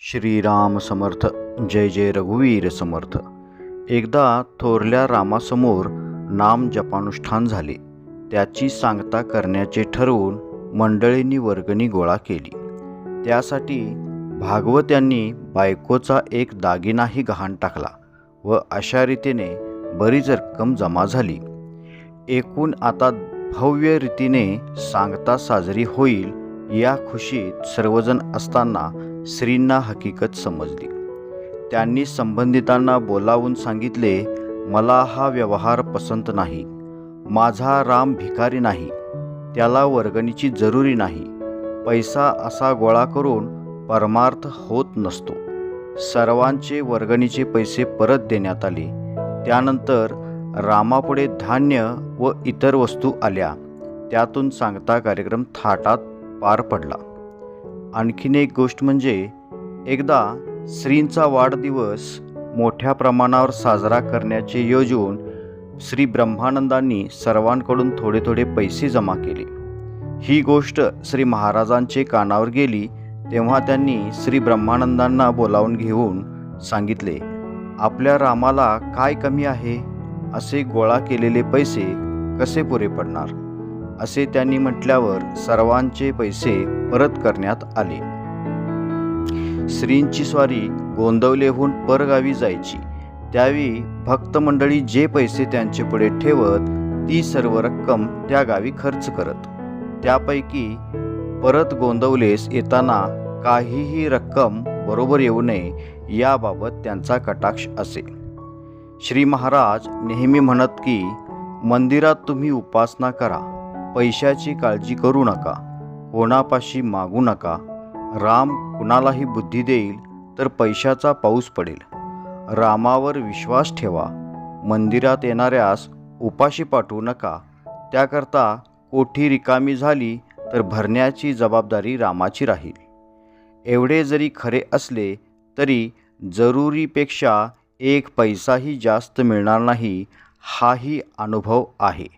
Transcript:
श्रीराम समर्थ जय जय रघुवीर समर्थ. एकदा थोरल्या रामासमोर नाम जपानुष्ठान झाले. त्याची सांगता करण्याचे ठरवून मंडळींनी वर्गणी गोळा केली. त्यासाठी भागवत यांनी बायकोचा एक दागिनाही गहाण टाकला व अशा रीतीने बरीच रक्कम जमा झाली. एकूण आता भव्य रीतीने सांगता साजरी होईल या खुशीत सर्वजण असताना श्रींना हकीकत समजली. त्यांनी संबंधितांना बोलावून सांगितले मला हा व्यवहार पसंत नाही. माझा राम भिकारी नाही. त्याला वर्गणीची जरुरी नाही. पैसा असा गोळा करून परमार्थ होत नसतो. सर्वांचे वर्गणीचे पैसे परत देण्यात आले. त्यानंतर रामापुढे धान्य व इतर वस्तू आल्या. त्यातून सांगता कार्यक्रम थाटात पार पडला. आणखीन एक गोष्ट म्हणजे एकदा श्रींचा वाढदिवस मोठ्या प्रमाणावर साजरा करण्याचे योजून श्री ब्रह्मानंदांनी सर्वांकडून थोडे थोडे पैसे जमा केले. ही गोष्ट श्री महाराजांचे कानावर गेली तेव्हा त्यांनी श्री ब्रह्मानंदांना बोलावून घेऊन सांगितले आपल्या रामाला काय कमी आहे? असे गोळा केलेले पैसे कसे पुरे पडणार? असे त्यांनी म्हटल्यावर सर्वांचे पैसे परत करण्यात आले. श्रींची स्वारी गोंदवलेहून परगावी जायची. त्यावेळी भक्त मंडळी जे पैसे त्यांचे पुढे ठेवत ती सर्व रक्कम त्या गावी खर्च करत. त्यापैकी परत गोंदवलेस येताना काहीही रक्कम बरोबर येऊ नये याबाबत त्यांचा कटाक्ष असे. श्री महाराज नेहमी म्हणत की मंदिरात तुम्ही उपासना करा. पैशाची काळजी करू नका. कोणापाशी मागू नका. राम कुणालाही बुद्धी देईल तर पैशाचा पाऊस पडेल. रामावर विश्वास ठेवा. मंदिरात येणाऱ्यास उपाशी पाठवू नका. त्याकरता कोठी रिकामी झाली तर भरण्याची जबाबदारी रामाची राहील. एवढे जरी खरे असले तरी जरुरीपेक्षा एक पैसाही जास्त मिळणार नाही हाही अनुभव आहे.